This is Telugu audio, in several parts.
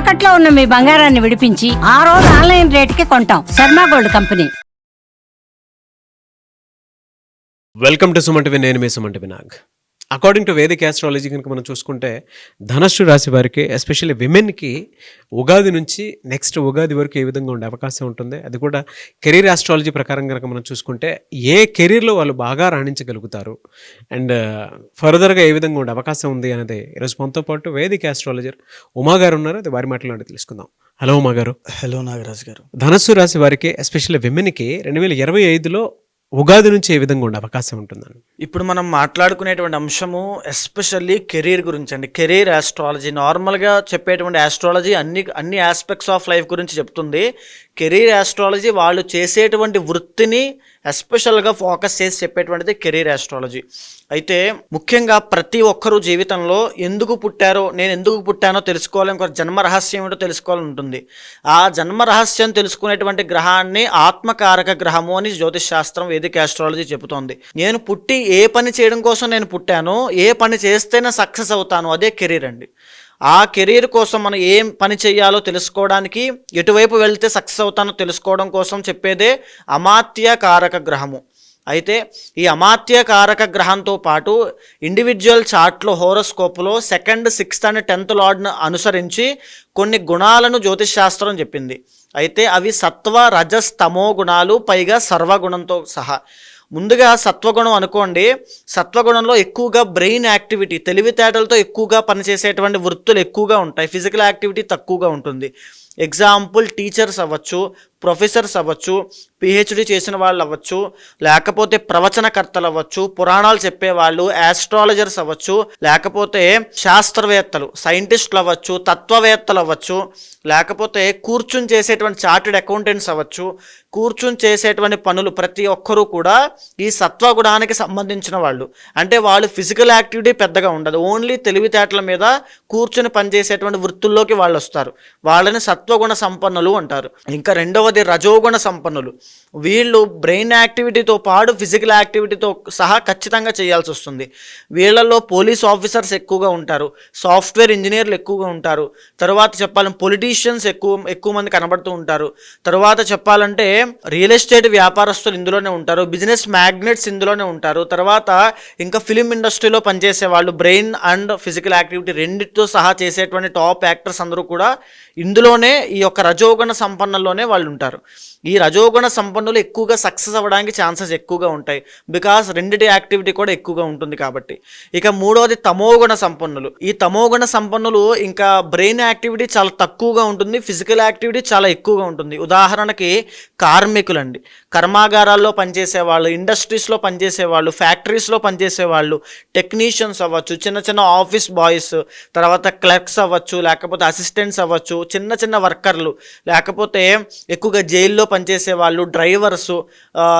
తాకట్లో ఉన్న మీ బంగారాన్ని విడిపించి ఆ రోజు ఆన్లైన్ రేటుకి కొంటాం. Sharma gold company. Welcome to SumanTV నేను మీ సుమంటి Nag. According to vedic astrology కనుక మనం చూసుకుంటే ధనస్సు రాశి వారికి ఎస్పెషల్లీ విమెన్కి ఉగాది నుంచి నెక్స్ట్ ఉగాది వరకు ఏ విధంగా ఉండే అవకాశం ఉంటుంది? అది కూడా కెరీర్ ఆస్ట్రాలజీ ప్రకారం కనుక మనం చూసుకుంటే ఏ కెరీర్లో వాళ్ళు బాగా రాణించగలుగుతారు? అండ్ ఫర్దర్గా ఏ విధంగా ఉండే అవకాశం ఉంది అనేది ఈరోజు మనతో పాటు వేదిక ఆస్ట్రాలజర్ ఉమా గారు ఉన్నారు. అది వారి మాటలు తెలుసుకుందాం. హలో ఉమా గారు. హలో నాగరాజ్ గారు. ధనస్సు రాశి వారికి ఎస్పెషల్లీ విమెన్కి రెండు వేల ఇరవై ఐదులో ఉగాది నుంచి ఏ విధంగా ఉండే అవకాశం ఉంటుందని? ఇప్పుడు మనం మాట్లాడుకునేటువంటి అంశము ఎస్పెషల్లీ కెరీర్ గురించి అండి కెరీర్ ఆస్ట్రాలజీ నార్మల్గా చెప్పేటువంటి ఆస్ట్రాలజీ అన్ని అన్ని ఆస్పెక్ట్స్ ఆఫ్ లైఫ్ గురించి చెప్తుంది. కెరీర్ ఆస్ట్రాలజీ వాళ్ళు చేసేటువంటి వృత్తిని ఎస్పెషల్గా ఫోకస్ చేసి చెప్పేటువంటిది కెరీర్ ఆస్ట్రాలజీ. అయితే ముఖ్యంగా ప్రతి ఒక్కరూ జీవితంలో ఎందుకు పుట్టారో నేను ఎందుకు పుట్టానో తెలుసుకోవాలి ఇంకొక జన్మ రహస్యం ఏంటో తెలుసుకోవాలని ఉంటుంది. ఆ జన్మ రహస్యం తెలుసుకునేటువంటి గ్రహాన్ని ఆత్మకారక గ్రహము అని జ్యోతిష్ శాస్త్రం వేదిక ఆస్ట్రాలజీ చెబుతోంది. నేను పుట్టి ఏ పని చేయడం కోసం నేను పుట్టానో ఏ పని చేస్తేనే సక్సెస్ అవుతాను అదే కెరీర్ అండి. ఆ కెరీర్ కోసం మనం ఏం పని చేయాలో తెలుసుకోవడానికి ఎటువైపు వెళ్తే సక్సెస్ అవుతానో తెలుసుకోవడం కోసం చెప్పేదే అమాత్య కారక గ్రహము. అయితే ఈ అమాత్య కారక గ్రహంతో పాటు ఇండివిజువల్ చార్ట్లో హోరోస్కోప్లో సెకండ్ సిక్స్త్ అండ్ టెన్త్ లార్డ్ను అనుసరించి కొన్ని గుణాలను జ్యోతిష్ శాస్త్రం చెప్పింది. అయితే అవి సత్వ రజస్ తమో గుణాలు పైగా సర్వగుణంతో సహా. ముందుగా సత్వగుణం అనుకోండి సత్వగుణంలో ఎక్కువగా బ్రెయిన్ యాక్టివిటీ తెలివితేటలతో ఎక్కువగా పనిచేసేటువంటి వృత్తులు ఎక్కువగా ఉంటాయి. ఫిజికల్ యాక్టివిటీ తక్కువగా ఉంటుంది. ఎగ్జాంపుల్ టీచర్స్ అవ్వచ్చు ప్రొఫెసర్స్ అవ్వచ్చు పిహెచ్డి చేసిన వాళ్ళు అవ్వచ్చు లేకపోతే ప్రవచనకర్తలు అవ్వచ్చు పురాణాలు చెప్పేవాళ్ళు యాస్ట్రాలజర్స్ అవ్వచ్చు లేకపోతే శాస్త్రవేత్తలు సైంటిస్టులు అవ్వచ్చు తత్వవేత్తలు అవ్వచ్చు లేకపోతే కూర్చుని చేసేటువంటి చార్టెడ్ అకౌంటెంట్స్ అవ్వచ్చు కూర్చుని చేసేటువంటి పనులు ప్రతి ఒక్కరూ కూడా ఈ సత్వగుణానికి సంబంధించిన వాళ్ళు. అంటే వాళ్ళు ఫిజికల్ యాక్టివిటీ పెద్దగా ఉండదు. ఓన్లీ తెలివితేటల మీద కూర్చుని పనిచేసేటువంటి వృత్తుల్లోకి వాళ్ళు వస్తారు. వాళ్ళని సత్వగుణ సంపన్నులు అంటారు. ఇంకా రెండవ రెండవది రజోగుణ సంపన్నులు. వీళ్ళు బ్రెయిన్ యాక్టివిటీతో పాటు ఫిజికల్ యాక్టివిటీతో సహా ఖచ్చితంగా చేయాల్సి వస్తుంది. వీళ్ళల్లో పోలీస్ ఆఫీసర్స్ ఎక్కువగా ఉంటారు. సాఫ్ట్వేర్ ఇంజనీర్లు ఎక్కువగా ఉంటారు. తర్వాత చెప్పాలంటే పొలిటీషియన్స్ ఎక్కువ ఎక్కువ మంది కనబడుతూ ఉంటారు. తర్వాత చెప్పాలంటే రియల్ ఎస్టేట్ వ్యాపారస్తులు ఇందులోనే ఉంటారు. బిజినెస్ మ్యాగ్నెట్స్ ఇందులోనే ఉంటారు. తర్వాత ఇంకా ఫిలిం ఇండస్ట్రీలో పనిచేసే వాళ్ళు బ్రెయిన్ అండ్ ఫిజికల్ యాక్టివిటీ రెండింటితో సహా చేసేటువంటి టాప్ యాక్టర్స్ అందరూ కూడా ఇందులోనే ఈ యొక్క రజోగణ సంపన్నంలోనే వాళ్ళు ఉంటారు. ఉంటారు. ఈ రజోగుణ సంపన్నులు ఎక్కువగా సక్సెస్ అవ్వడానికి ఛాన్సెస్ ఎక్కువగా ఉంటాయి. బికాస్ రెండిటి యాక్టివిటీ కూడా ఎక్కువగా ఉంటుంది కాబట్టి. ఇక మూడవది తమోగుణ సంపన్నులు. ఈ తమోగుణ సంపన్నులు ఇంకా బ్రెయిన్ యాక్టివిటీ చాలా తక్కువగా ఉంటుంది ఫిజికల్ యాక్టివిటీ చాలా ఎక్కువగా ఉంటుంది. ఉదాహరణకి కార్మికులండి. కర్మాగారాల్లో పనిచేసే వాళ్ళు ఇండస్ట్రీస్లో పనిచేసే వాళ్ళు ఫ్యాక్టరీస్లో పనిచేసే వాళ్ళు టెక్నీషియన్స్ అవ్వచ్చు చిన్న చిన్న ఆఫీస్ బాయ్స్ తర్వాత క్లర్క్స్ అవ్వచ్చు లేకపోతే అసిస్టెంట్స్ అవ్వచ్చు చిన్న చిన్న వర్కర్లు లేకపోతే ఎక్కువగా జైల్లో పనిచేసే వాళ్ళు డ్రైవర్సు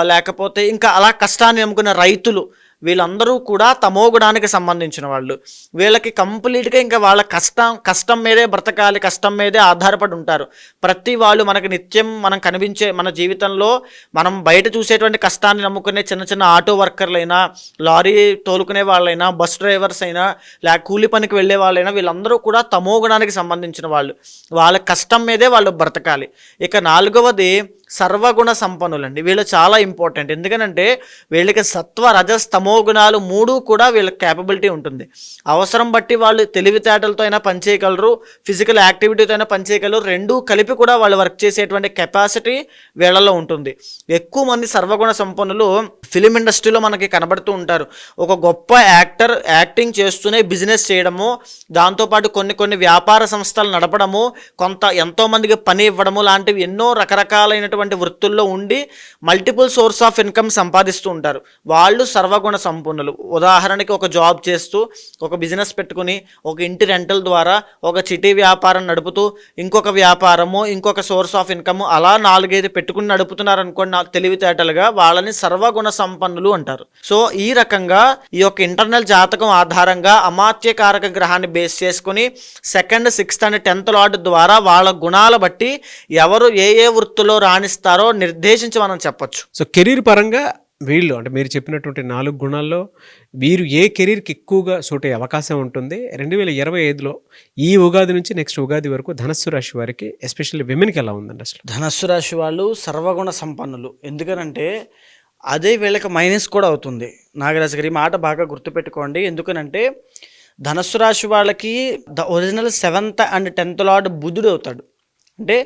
లేకపోతే ఇంకా అలా కష్టాన్ని నమ్ముకున్న రైతులు వీళ్ళందరూ కూడా తమోగుణానికి సంబంధించిన వాళ్ళు. వీళ్ళకి కంప్లీట్గా ఇంకా వాళ్ళ కష్టం కష్టం మీదే బ్రతకాలి కష్టం మీదే ఆధారపడి ఉంటారు. ప్రతి వాళ్ళు మనకి నిత్యం మనం కనిపించే మన జీవితంలో మనం బయట చూసేటువంటి కష్టాన్ని నమ్ముకునే చిన్న చిన్న ఆటో వర్కర్లైనా లారీ తోలుకునే వాళ్ళైనా బస్ డ్రైవర్స్ అయినా లేక కూలి పనికి వెళ్ళే వాళ్ళైనా వీళ్ళందరూ కూడా తమోగుణానికి సంబంధించిన వాళ్ళు. వాళ్ళ కష్టం మీదే వాళ్ళు బ్రతకాలి. ఇక నాలుగవది సర్వగుణ సంపన్నులండి. వీళ్ళు చాలా ఇంపార్టెంట్. ఎందుకనంటే వీళ్ళకి సత్వ రజస్తమో తమో గుణాలు మూడు కూడా వీళ్ళకి క్యాపబిలిటీ ఉంటుంది. అవసరం బట్టి వాళ్ళు తెలివితేటలతో అయినా పనిచేయగలరు ఫిజికల్ యాక్టివిటీతో అయినా పనిచేయగలరు రెండూ కలిపి కూడా వాళ్ళు వర్క్ చేసేటువంటి కెపాసిటీ వీళ్ళలో ఉంటుంది. ఎక్కువ మంది సర్వగుణ సంపన్నులు ఫిలిం ఇండస్ట్రీలో మనకి కనబడుతూ ఉంటారు. ఒక గొప్ప యాక్టర్ యాక్టింగ్ చేస్తూనే బిజినెస్ చేయడము దాంతోపాటు కొన్ని కొన్ని వ్యాపార సంస్థలు నడపడము కొంత ఎంతోమందికి పని ఇవ్వడము లాంటివి ఎన్నో రకరకాలైనటువంటి వృత్తుల్లో ఉండి మల్టిపుల్ సోర్స్ ఆఫ్ ఇన్కమ్ సంపాదిస్తూ ఉంటారు. వాళ్ళు సర్వగుణ సంపన్నులు. ఉదాహరణకి ఒక జాబ్ చేస్తూ ఒక బిజినెస్ పెట్టుకుని ఒక ఇంటి రెంటల్ ద్వారా ఒక చిటీ వ్యాపారం నడుపుతూ ఇంకొక వ్యాపారము ఇంకొక సోర్స్ ఆఫ్ ఇన్కమ్ అలా నాలుగైదు పెట్టుకుని నడుపుతున్నారు అనుకోండి తెలివితేటలుగా వాళ్ళని సర్వగుణ సంపన్నులు అంటారు. సో ఈ రకంగా ఈ యొక్క ఇంటర్నల్ జాతకం ఆధారంగా అమాత్యకారక గ్రహాన్ని బేస్ చేసుకుని second sixth and tenth lord ద్వారా వాళ్ళ గుణాల బట్టి ఎవరు ఏ ఏ వృత్తిలో రాణిస్తారో నిర్దేశించి మనం చెప్పొచ్చు. సో కెరీర్ పరంగా వీళ్ళు అంటే మీరు చెప్పినటువంటి నాలుగు గుణాల్లో వీరు ఏ కెరీర్కి ఎక్కువగా సూట్ అయ్యే అవకాశం ఉంటుంది. రెండు వేల ఇరవై ఐదులో ఈ ఉగాది నుంచి నెక్స్ట్ ఉగాది వరకు ధనస్సు రాశి వారికి ఎస్పెషల్లీ విమెన్కి ఎలా ఉందండి అసలు? ధనస్సు రాశి వాళ్ళు సర్వగుణ సంపన్నులు. ఎందుకనంటే అదే వీళ్ళకి మైనస్ కూడా అవుతుంది. నాగరాజు గారి ఈ మాట బాగా గుర్తుపెట్టుకోండి. ఎందుకనంటే ధనస్సు రాశి వాళ్ళకి the original seventh and tenth lord బుధుడు అవుతాడు. అంటే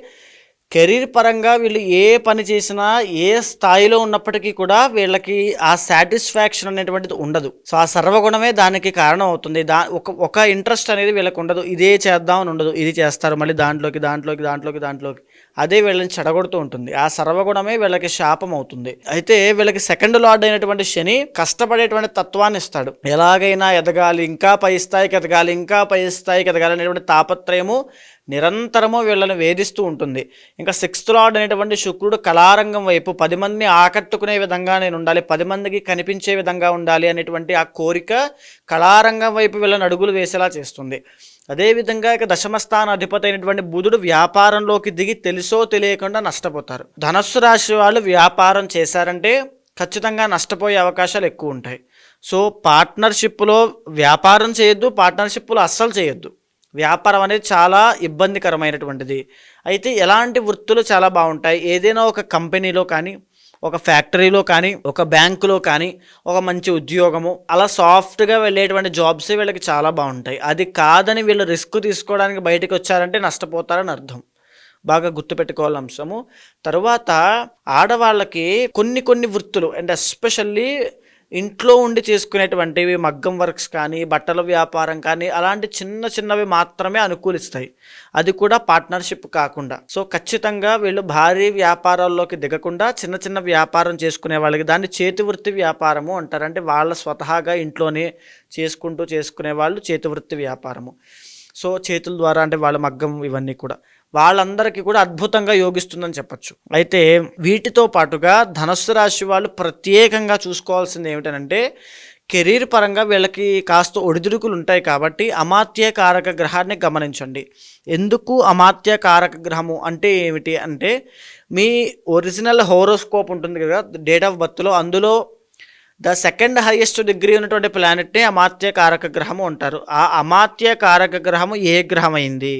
కెరీర్ పరంగా వీళ్ళు ఏ పని చేసినా ఏ స్థాయిలో ఉన్నప్పటికీ కూడా వీళ్ళకి ఆ సాటిస్ఫాక్షన్ అనేటువంటిది ఉండదు. సో ఆ సర్వగుణమే దానికి కారణం అవుతుంది. దా ఒక ఒక ఇంట్రెస్ట్ అనేది వీళ్ళకి ఉండదు. ఇదే చేద్దాం అని ఉండదు. ఇది చేస్తారు మళ్ళీ దాంట్లోకి దాంట్లోకి దాంట్లోకి దాంట్లోకి. అదే వీళ్ళని చెడగొడుతూ ఉంటుంది. ఆ సర్వగుణమే వీళ్ళకి శాపం అవుతుంది. అయితే వీళ్ళకి సెకండ్ లార్డ్ అయినటువంటి శని కష్టపడేటువంటి తత్వాన్ని ఇస్తాడు. ఎలాగైనా ఎదగాలి ఇంకా పై స్థాయికి ఎదగాలి ఇంకా పై స్థాయికి ఎదగాలి అనేటువంటి తాపత్రయము నిరంతరము వీళ్ళని వేధిస్తూ ఉంటుంది. ఇంకా సిక్స్త్ లార్డ్ అనేటువంటి శుక్రుడు కళారంగం వైపు పది మందిని ఆకట్టుకునే విధంగా నేను ఉండాలి పది మందికి కనిపించే విధంగా ఉండాలి అనేటువంటి ఆ కోరిక కళారంగం వైపు వీళ్ళని అడుగులు వేసేలా చేస్తుంది. అదేవిధంగా ఇక దశమస్థాన అధిపతి అయినటువంటి బుధుడు వ్యాపారంలోకి దిగి తెలుసో తెలియకుండా నష్టపోతారు. ధనస్సు రాశి వాళ్ళు వ్యాపారం చేశారంటే ఖచ్చితంగా నష్టపోయే అవకాశాలు ఎక్కువ ఉంటాయి. సో పార్ట్నర్షిప్లో వ్యాపారం చేయొద్దు పార్ట్నర్షిప్లో అస్సలు చేయొద్దు. వ్యాపారం అనేది చాలా ఇబ్బందికరమైనటువంటిది. అయితే ఎలాంటి వృత్తులు చాలా బాగుంటాయి. ఏదైనా ఒక కంపెనీలో కానీ ఒక ఫ్యాక్టరీలో కానీ ఒక బ్యాంకులో కానీ ఒక మంచి ఉద్యోగము అలా సాఫ్ట్గా వెళ్ళేటువంటి జాబ్స్ వీళ్ళకి చాలా బాగుంటాయి. అది కాదని వీళ్ళు రిస్క్ తీసుకోవడానికి బయటకు వచ్చారంటే నష్టపోతారని అర్థం. బాగా గుర్తుపెట్టుకోవాలి అంశము. తర్వాత ఆడవాళ్ళకి కొన్ని కొన్ని వృత్తులు అండ్ ఎస్పెషల్లీ ఇంట్లో ఉండి చేసుకునేటువంటివి మగ్గం వర్క్స్ కానీ బట్టల వ్యాపారం కానీ అలాంటి చిన్న చిన్నవి మాత్రమే అనుకూలిస్తాయి. అది కూడా పార్ట్నర్షిప్ కాకుండా. సో ఖచ్చితంగా వీళ్ళు భారీ వ్యాపారాల్లోకి దిగకుండా చిన్న చిన్న వ్యాపారం చేసుకునే వాళ్ళకి దాన్ని చేతివృత్తి వ్యాపారము అంటారు. అంటే వాళ్ళ స్వతహాగా ఇంట్లోనే చేసుకుంటూ చేసుకునే వాళ్ళు చేతివృత్తి వ్యాపారము. సో చేతుల ద్వారా అంటే వాళ్ళ మగ్గం ఇవన్నీ కూడా. వాళ్ళందరికీ కూడా అద్భుతంగా యోగిస్తుందని చెప్పచ్చు. అయితే వీటితో పాటుగా ధనస్సు రాశి వాళ్ళు ప్రత్యేకంగా చూసుకోవాల్సింది ఏమిటనంటే కెరీర్ పరంగా వీళ్ళకి కాస్త ఒడిదుడుకులు ఉంటాయి కాబట్టి అమాత్య కారక గ్రహాన్ని గమనించండి. ఎందుకు అమాత్య కారక గ్రహము అంటే ఏమిటి అంటే మీ ఒరిజినల్ హోరోస్కోప్ ఉంటుంది కదా డేట్ ఆఫ్ బర్త్లో అందులో ద సెకండ్ హైయెస్ట్ డిగ్రీ ఉన్నటువంటి ప్లానెట్ని అమాత్య కారక గ్రహము అంటారు. ఆ అమాత్య కారక గ్రహము ఏ గ్రహం అయింది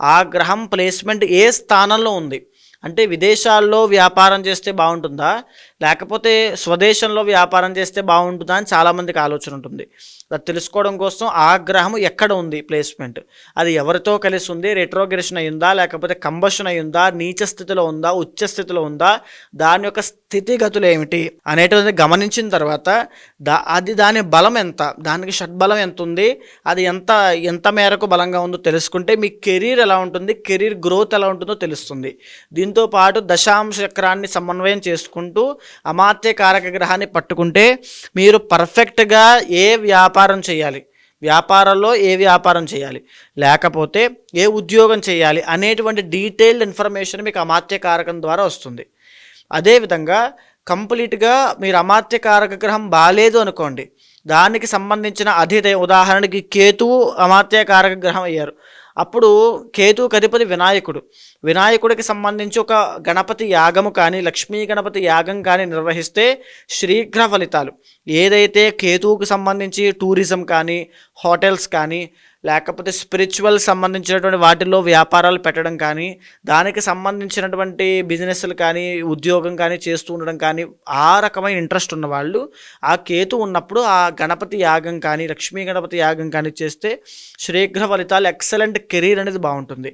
ఆ గ్రహం ప్లేస్మెంట్ ఏ స్థానంలో ఉంది? అంటే విదేశాల్లో వ్యాపారం చేస్తే బాగుంటుందా? లేకపోతే స్వదేశంలో వ్యాపారం చేస్తే బాగుంటుందా అని చాలామందికి ఆలోచన ఉంటుంది. అది తెలుసుకోవడం కోసం ఆ గ్రహం ఎక్కడ ఉంది ప్లేస్మెంట్? అది ఎవరితో కలిసి ఉంది? రెట్రోగ్రెషన్ అయ్యిందా? లేకపోతే కంబషన్ అయ్యిందా? నీచ స్థితిలో ఉందా? ఉచ్చ స్థితిలో ఉందా? దాని యొక్క స్థితిగతులు ఏమిటి? అనేటువంటి గమనించిన తర్వాత దా అది దాని బలం ఎంత? దానికి షడ్బలం ఎంత ఉంది? అది ఎంత ఎంత మేరకు బలంగా ఉందో తెలుసుకుంటే మీ కెరీర్ ఎలా ఉంటుంది? కెరీర్ గ్రోత్ ఎలా ఉంటుందో తెలుస్తుంది. దీంతో పాటు దశాంశ చక్రాన్ని సమన్వయం చేసుకుంటూ అమాత్య కారక గ్రహాన్ని పట్టుకుంటే మీరు పర్ఫెక్ట్గా ఏ వ్యాపారం వ్యాపారం చేయాలి. వ్యాపారంలో ఏ వ్యాపారం చేయాలి? లేకపోతే ఏ ఉద్యోగం చేయాలి అనేటువంటి డీటెయిల్డ్ ఇన్ఫర్మేషన్ మీకు అమాత్య కారకం ద్వారా వస్తుంది. అదేవిధంగా కంప్లీట్గా మీరు అమాత్య కారక గ్రహం బాగాలేదు అనుకోండి. దానికి సంబంధించిన అధిదయ ఉదాహరణకి కేతువు అమాత్య కారక గ్రహం అయ్యారు. అప్పుడు కేతు అధిపతి వినాయకుడు. వినాయకుడికి సంబంధించి ఒక గణపతి యాగము కానీ లక్ష్మీ గణపతి యాగం కానీ నిర్వహిస్తే శీఘ్ర ఫలితాలు. ఏదైతే కేతువుకు సంబంధించి టూరిజం కానీ హోటల్స్ కానీ లేకపోతే స్పిరిచువల్ సంబంధించినటువంటి వాటిల్లో వ్యాపారాలు పెట్టడం కానీ దానికి సంబంధించినటువంటి బిజినెస్లు కానీ ఉద్యోగం కానీ చేస్తూ ఉండడం కానీ ఆ రకమైన ఇంట్రెస్ట్ ఉన్న వాళ్ళు ఆ కేతు ఉన్నప్పుడు ఆ గణపతి యాగం కానీ లక్ష్మీ గణపతి యాగం కానీ చేస్తే శీఘ్ర ఫలితాలు ఎక్సలెంట్ కెరీర్ అనేది బాగుంటుంది.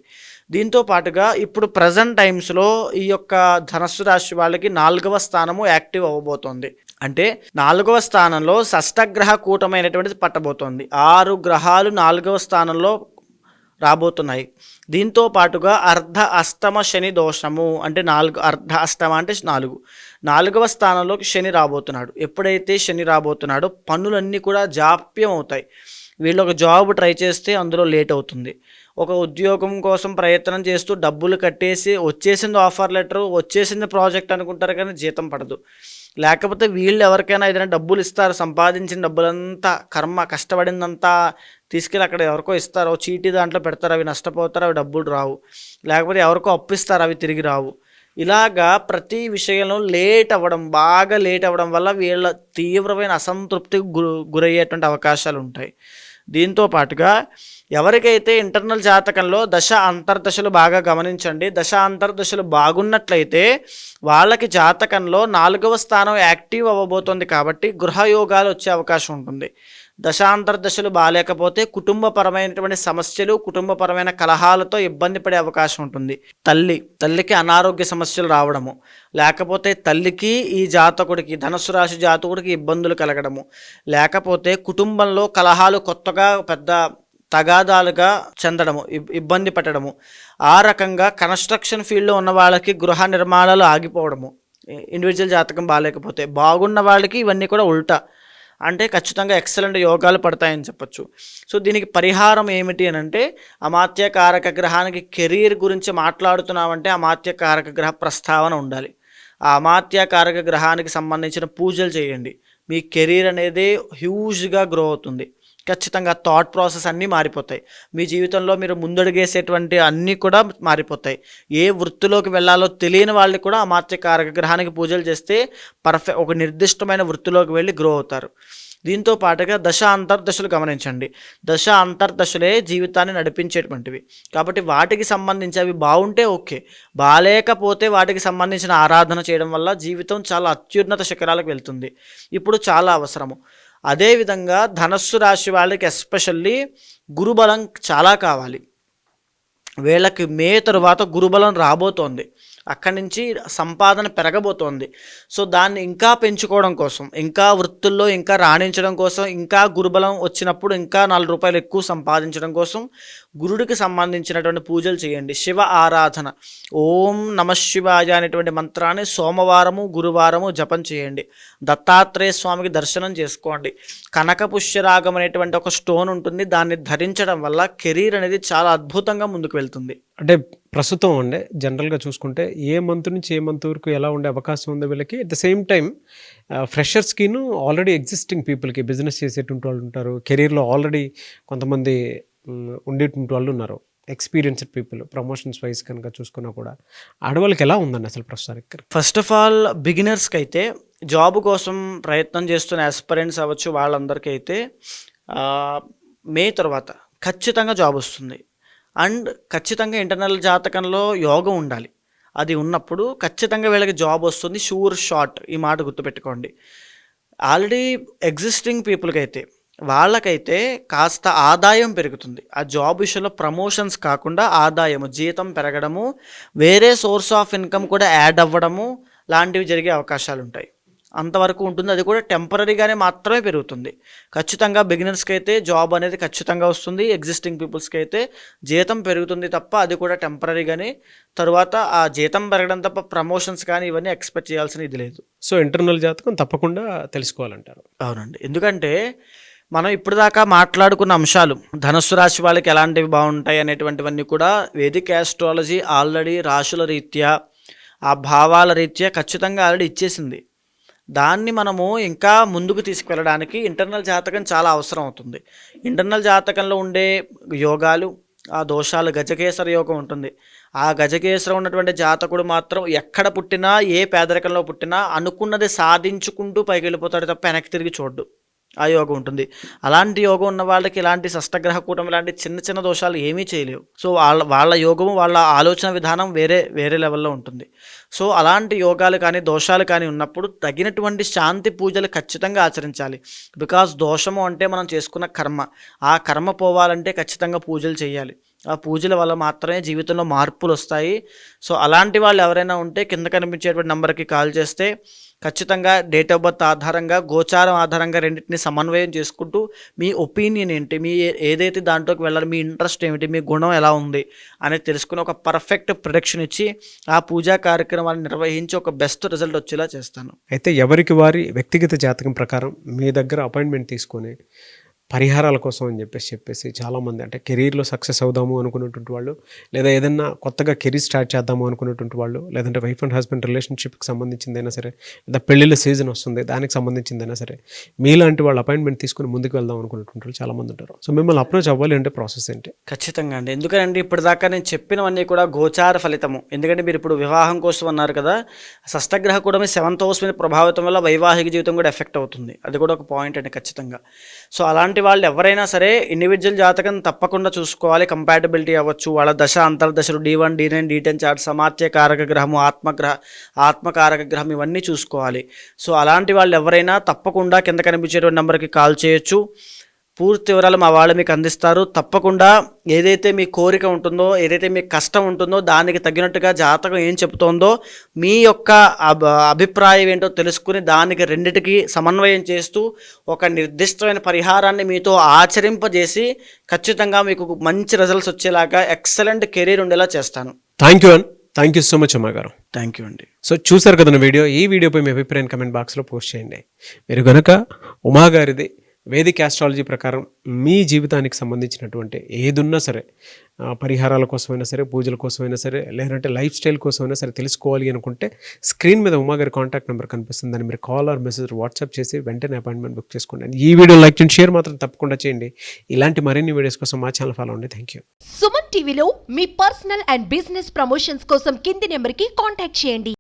దీంతో పాటుగా ఇప్పుడు ప్రజెంట్ టైమ్స్లో ఈ యొక్క ధనస్సు రాశి వాళ్ళకి నాలుగవ స్థానము యాక్టివ్ అవ్వబోతోంది. అంటే నాలుగవ స్థానంలో షష్టగ్రహ కూటమైనటువంటిది పట్టబోతోంది. ఆరు గ్రహాలు నాలుగవ స్థానంలో రాబోతున్నాయి. దీంతో పాటుగా అర్ధ అష్టమ శని దోషము అంటే నాలుగు అర్ధ అష్టమ అంటే నాలుగు. నాలుగవ స్థానంలోకి శని రాబోతున్నాడు. ఎప్పుడైతే శని రాబోతున్నాడో పనులన్నీ కూడా జాప్యం అవుతాయి వీళ్ళు ఒక జాబ్ ట్రై చేస్తే అందులో లేట్ అవుతుంది. ఒక ఉద్యోగం కోసం ప్రయత్నం చేస్తూ డబ్బులు కట్టేసి వచ్చేసింది ఆఫర్ లెటర్ వచ్చేసింది ప్రాజెక్ట్ అనుకుంటారు కానీ జీతం పడదు. లేకపోతే వీళ్ళు ఎవరికైనా ఏదైనా డబ్బులు ఇస్తారు సంపాదించిన డబ్బులంతా కర్మ కష్టపడిందంతా తీసుకెళ్ళి అక్కడ ఎవరికో ఇస్తారు చీటీ దాంట్లో పెడతారు అవి నష్టపోతారు అవి డబ్బులు రావు. లేకపోతే ఎవరికో అప్పిస్తారు అవి తిరిగి రావు. ఇలాగా ప్రతి విషయంలో లేట్ అవ్వడం బాగా లేట్ అవ్వడం వల్ల వీళ్ళ తీవ్రమైన అసంతృప్తికి గురయ్యేటువంటి అవకాశాలు ఉంటాయి. దీంతో పాటుగా ఎవరికైతే ఇంటర్నల్ జాతకంలో దశ అంతర్దశలు బాగా గమనించండి దశ అంతర్దశలు బాగున్నట్లయితే వాళ్ళకి జాతకంలో నాలుగవ స్థానం యాక్టివ్ అవ్వబోతోంది కాబట్టి గృహయోగాలు వచ్చే అవకాశం ఉంటుంది. దశాంతర దశలు బాగాలేకపోతే కుటుంబపరమైనటువంటి సమస్యలు కుటుంబపరమైన కలహాలతో ఇబ్బంది పడే అవకాశం ఉంటుంది. తల్లి తల్లికి అనారోగ్య సమస్యలు రావడము లేకపోతే తల్లికి ఈ జాతకుడికి ధనుసు రాశి జాతకుడికి ఇబ్బందులు కలగడము లేకపోతే కుటుంబంలో కలహాలు కొత్తగా పెద్ద తగాదాలుగా చెందడము ఇబ్- ఇబ్బంది పెట్టడము ఆ రకంగా కన్స్ట్రక్షన్ ఫీల్డ్లో ఉన్న వాళ్ళకి గృహ నిర్మాణాలు ఆగిపోవడము ఇండివిజువల్ జాతకం బాగాలేకపోతే బాగున్న వాళ్ళకి ఇవన్నీ కూడా ఉల్టా. అంటే ఖచ్చితంగా ఎక్సలెంట్ యోగాలు పడతాయని చెప్పొచ్చు. సో దీనికి పరిహారం ఏమిటి అని అంటే అమాత్య కారక గ్రహానికి కెరీర్ గురించి మాట్లాడుతున్నామంటే అమాత్య కారక గ్రహ ప్రస్తావన ఉండాలి. ఆ అమాత్య కారక గ్రహానికి సంబంధించిన పూజలు చేయండి. మీ కెరీర్ అనేది హ్యూజ్గా గ్రో అవుతుంది. ఖచ్చితంగా థాట్ ప్రాసెస్ అన్నీ మారిపోతాయి. మీ జీవితంలో మీరు ముందడుగేసేటువంటి అన్నీ కూడా మారిపోతాయి. ఏ వృత్తిలోకి వెళ్ళాలో తెలియని వాళ్ళకి కూడా అమాత్య కారక గ్రహానికి పూజలు చేస్తే పర్ఫెక్ట్ ఒక నిర్దిష్టమైన వృత్తిలోకి వెళ్ళి గ్రో అవుతారు. దీంతో పాటుగా దశ అంతర్దశలు గమనించండి. దశ అంతర్దశలే జీవితాన్ని నడిపించేటువంటివి. కాబట్టి వాటికి సంబంధించి అవి బాగుంటే ఓకే. బాగాలేకపోతే వాటికి సంబంధించిన ఆరాధన చేయడం వల్ల జీవితం చాలా అత్యున్నత శిఖరాలకు వెళ్తుంది. ఇప్పుడు చాలా అవసరము. అదేవిధంగా ధనస్సు రాశి వాళ్ళకి ఎస్పెషల్లీ గురుబలం చాలా కావాలి. వీళ్ళకి మే తరువాత గురుబలం రాబోతోంది. అక్కడి నుంచి సంపాదన పెరగబోతోంది. సో దాన్ని ఇంకా పెంచుకోవడం కోసం ఇంకా వృత్తుల్లో ఇంకా రాణించడం కోసం ఇంకా గురుబలం వచ్చినప్పుడు ఇంకా నాలుగు రూపాయలు ఎక్కువ సంపాదించడం కోసం గురుడికి సంబంధించినటువంటి పూజలు చేయండి. శివ ఆరాధన. ఓం నమ శివాయ అనేటువంటి మంత్రాన్ని సోమవారము గురువారము జపం చేయండి. దత్తాత్రేయ స్వామికి దర్శనం చేసుకోండి. కనక పుష్యరాగం అనేటువంటి ఒక స్టోన్ ఉంటుంది. దాన్ని ధరించడం వల్ల కెరీర్ అనేది చాలా అద్భుతంగా ముందుకు వెళ్తుంది. అంటే ప్రస్తుతం అండి జనరల్గా చూసుకుంటే ఏ మంత్ నుంచి ఏ మంత్ వరకు ఎలా ఉండే అవకాశం ఉందో వీళ్ళకి? అట్ ద సేమ్ టైం ఫ్రెషర్స్కిను ఆల్రెడీ ఎగ్జిస్టింగ్ పీపుల్కి బిజినెస్ చేసేటువంటి వాళ్ళు ఉంటారు. కెరీర్లో ఆల్రెడీ కొంతమంది ఉండేటువంటి వాళ్ళు ఉన్నారు ఎక్స్పీరియన్స్డ్ పీపుల్ ప్రమోషన్స్ వైజ్ కనుక చూసుకున్నా కూడా. ఆడవాళ్ళకి ఎలా ఉందండి అసలు ప్రస్తుతానికి ఫస్ట్ ఆఫ్ ఆల్ బిగినర్స్కి అయితే జాబ్ కోసం ప్రయత్నం చేస్తున్న ఆస్పరెంట్స్ అవ్వచ్చు వాళ్ళందరికీ అయితే మే తర్వాత ఖచ్చితంగా జాబ్ వస్తుంది. అండ్ ఖచ్చితంగా ఇంటర్నల్ జాతకంలో యోగం ఉండాలి. అది ఉన్నప్పుడు ఖచ్చితంగా వీళ్ళకి జాబ్ వస్తుంది. షూర్ షార్ట్ ఈ మాట గుర్తుపెట్టుకోండి. ఆల్రెడీ ఎగ్జిస్టింగ్ పీపుల్కి అయితే వాళ్ళకైతే కాస్త ఆదాయం పెరుగుతుంది. ఆ జాబ్ విషయంలో ప్రమోషన్స్ కాకుండా ఆదాయము జీతం పెరగడము వేరే సోర్స్ ఆఫ్ ఇన్కమ్ కూడా యాడ్ అవ్వడము లాంటివి జరిగే అవకాశాలు ఉంటాయి అంతవరకు ఉంటుంది. అది కూడా టెంపరీగానే మాత్రమే పెరుగుతుంది. ఖచ్చితంగా బిగినర్స్కి అయితే జాబ్ అనేది ఖచ్చితంగా వస్తుంది. ఎగ్జిస్టింగ్ పీపుల్స్కి అయితే జీతం పెరుగుతుంది తప్ప అది కూడా టెంపరీగానే. తరువాత ఆ జీతం పెరగడం తప్ప ప్రమోషన్స్ కానీ ఇవన్నీ ఎక్స్పెక్ట్ చేయాల్సిన ఇది లేదు. సో ఇంటర్నల్ జాతకం తప్పకుండా తెలుసుకోవాలంటారు. అవునండి. ఎందుకంటే మనం ఇప్పుడు దాకా మాట్లాడుకున్న అంశాలు ధనుస్సు రాశి వాళ్ళకి ఎలాంటివి బాగుంటాయి అనేటువంటివన్నీ కూడా వేదిక ఆస్ట్రాలజీ ఆల్రెడీ రాశుల రీత్యా ఆ భావాల రీత్యా ఖచ్చితంగా ఆల్రెడీ ఇచ్చేసింది. దాన్ని మనము ఇంకా ముందుకు తీసుకువెళ్ళడానికి ఇంటర్నల్ జాతకం చాలా అవసరం అవుతుంది. ఇంటర్నల్ జాతకంలో ఉండే యోగాలు ఆ దోషాలు గజకేసర యోగం ఉంటుంది. ఆ గజకేసరం ఉన్నటువంటి జాతకుడు మాత్రం ఎక్కడ పుట్టినా ఏ పేదరికంలో పుట్టినా అనుకున్నది సాధించుకుంటూ పైకి వెళ్ళిపోతాడు తప్ప వెనక్కి తిరిగి చూడ్డు. ఆ యోగం ఉంటుంది. అలాంటి యోగం ఉన్న వాళ్ళకి ఇలాంటి షష్టగ్రహ కూటమి లాంటి చిన్న చిన్న దోషాలు ఏమీ చేయలేవు. సో వాళ్ళ వాళ్ళ యోగము వాళ్ళ ఆలోచన విధానం వేరే వేరే లెవెల్లో ఉంటుంది. సో అలాంటి యోగాలు కానీ దోషాలు కానీ ఉన్నప్పుడు తగినటువంటి శాంతి పూజలు ఖచ్చితంగా ఆచరించాలి. బికాస్ దోషము అంటే మనం చేసుకున్న కర్మ. ఆ కర్మ పోవాలంటే ఖచ్చితంగా పూజలు చేయాలి. ఆ పూజల వల్ల మాత్రమే జీవితంలో మార్పులు వస్తాయి. సో అలాంటి వాళ్ళు ఎవరైనా ఉంటే కింద కనిపించేటువంటి నెంబర్కి కాల్ చేస్తే ఖచ్చితంగా డేట్ ఆఫ్ బర్త్ ఆధారంగా గోచారం ఆధారంగా రెండింటిని సమన్వయం చేసుకుంటూ మీ ఒపీనియన్ ఏంటి? మీ ఏదైతే దాంట్లోకి వెళ్ళాలి మీ ఇంట్రెస్ట్ ఏమిటి? మీ గుణం ఎలా ఉంది? అనేది తెలుసుకుని ఒక పర్ఫెక్ట్ ప్రొడక్షన్ ఇచ్చి ఆ పూజా కార్యక్రమాన్ని నిర్వహించి ఒక బెస్ట్ రిజల్ట్ వచ్చేలా చేస్తాను. అయితే ఎవరికి వారి వ్యక్తిగత జాతకం ప్రకారం మీ దగ్గర అపాయింట్మెంట్ తీసుకొని పరిహారాల కోసం అని చెప్పేసి చెప్పేసి చాలామంది అంటే కెరీర్లో సక్సెస్ అవుదాము అనుకున్నటువంటి వాళ్ళు లేదా ఏదైనా కొత్తగా కెరీర్ స్టార్ట్ చేద్దాము అనుకున్నటువంటి వాళ్ళు లేదంటే వైఫ్ అండ్ హస్బెండ్ రిలేషన్షిప్కి సంబంధించిందైనా సరే లేదా పెళ్ళిళ్ళ సీజన్ వస్తుంది దానికి సంబంధించిందైనా సరే మీలాంటి వాళ్ళు అపాయింట్మెంట్ తీసుకుని ముందుకు వెళ్దాం అనుకున్నటువంటి వాళ్ళు చాలామంది ఉంటారు. సో మిమ్మల్ని అప్రోచ్ అవ్వాలి అంటే ప్రాసెస్ ఏంటి? ఖచ్చితంగా అండి. ఎందుకంటే ఇప్పటిదాకా నేను చెప్పినవన్నీ కూడా గోచార ఫలితము. ఎందుకంటే మీరు ఇప్పుడు వివాహం కోసం అన్నారు కదా షష్టగ్రహ కూడా మీ సెవెంత్ హౌస్ మీద ప్రభావితం వల్ల వైవాహిక జీవితం కూడా ఎఫెక్ట్ అవుతుంది. అది కూడా ఒక పాయింట్ అండి ఖచ్చితంగా. సో అలాంటి వాళ్ళు ఎవరైనా సరే ఇండివిజువల్ జాతకం తప్పకుండా చూసుకోవాలి కంపాటబిలిటీ అవ్వచ్చు. వాళ్ళ దశ అంతర్దశలు D one D nine D ten chart సమాత్య కారక గ్రహము ఆత్మగ్రహ ఆత్మకారక గ్రహం ఇవన్నీ చూసుకోవాలి. సో అలాంటి వాళ్ళు ఎవరైనా తప్పకుండా కింద కనిపించేటువంటి నెంబర్కి కాల్ చేయొచ్చు. పూర్తి వివరాలు మా వాళ్ళు మీకు అందిస్తారు. తప్పకుండా ఏదైతే మీ కోరిక ఉంటుందో ఏదైతే మీ కష్టం ఉంటుందో దానికి తగినట్టుగా జాతకం ఏం చెబుతోందో మీ యొక్క అభ అభిప్రాయం ఏంటో తెలుసుకుని దానికి రెండిటికి సమన్వయం చేస్తూ ఒక నిర్దిష్టమైన పరిహారాన్ని మీతో ఆచరింపజేసి ఖచ్చితంగా మీకు మంచి రిజల్ట్స్ వచ్చేలాగా ఎక్సలెంట్ కెరీర్ ఉండేలా చేస్తాను. Thank you and thank you so much అమ్మ గారు. థ్యాంక్ యూ అండి సో చూసారు కదా వీడియో? ఈ వీడియోపై మీ అభిప్రాయం కమెంట్ బాక్స్లో పోస్ట్ చేయండి. మీరు గనక ఉమా గారిది వేదిక ఆస్ట్రాలజీ ప్రకారం మీ జీవితానికి సంబంధించినటువంటి ఏదున్నా సరే పరిహారాల కోసమైనా సరే పూజల కోసమైనా సరే లేదంటే లైఫ్ స్టైల్ కోసమైనా సరే తెలుసుకోవాలి అనుకుంటే స్క్రీన్ మీద ఉమా గారి కాంటాక్ట్ నెంబర్ కనిపిస్తుంది దాన్ని మీరు కాల్ ఆర్ మెసేజ్ వాట్సాప్ చేసి వెంటనే అపాయింట్మెంట్ బుక్ చేసుకోండి. ఈ వీడియో లైక్ చేయండి షేర్ మాత్రం తప్పకుండా చేయండి. ఇలాంటి మరిన్ని వీడియోస్ కోసం మా ఛానల్ ఫాలో అండి థ్యాంక్ యూ సుమన్ టీవీలో మీ పర్సనల్ అండ్ బిజినెస్ ప్రమోషన్స్ కోసం కింది నెంబర్కి కాంటాక్ట్ చేయండి.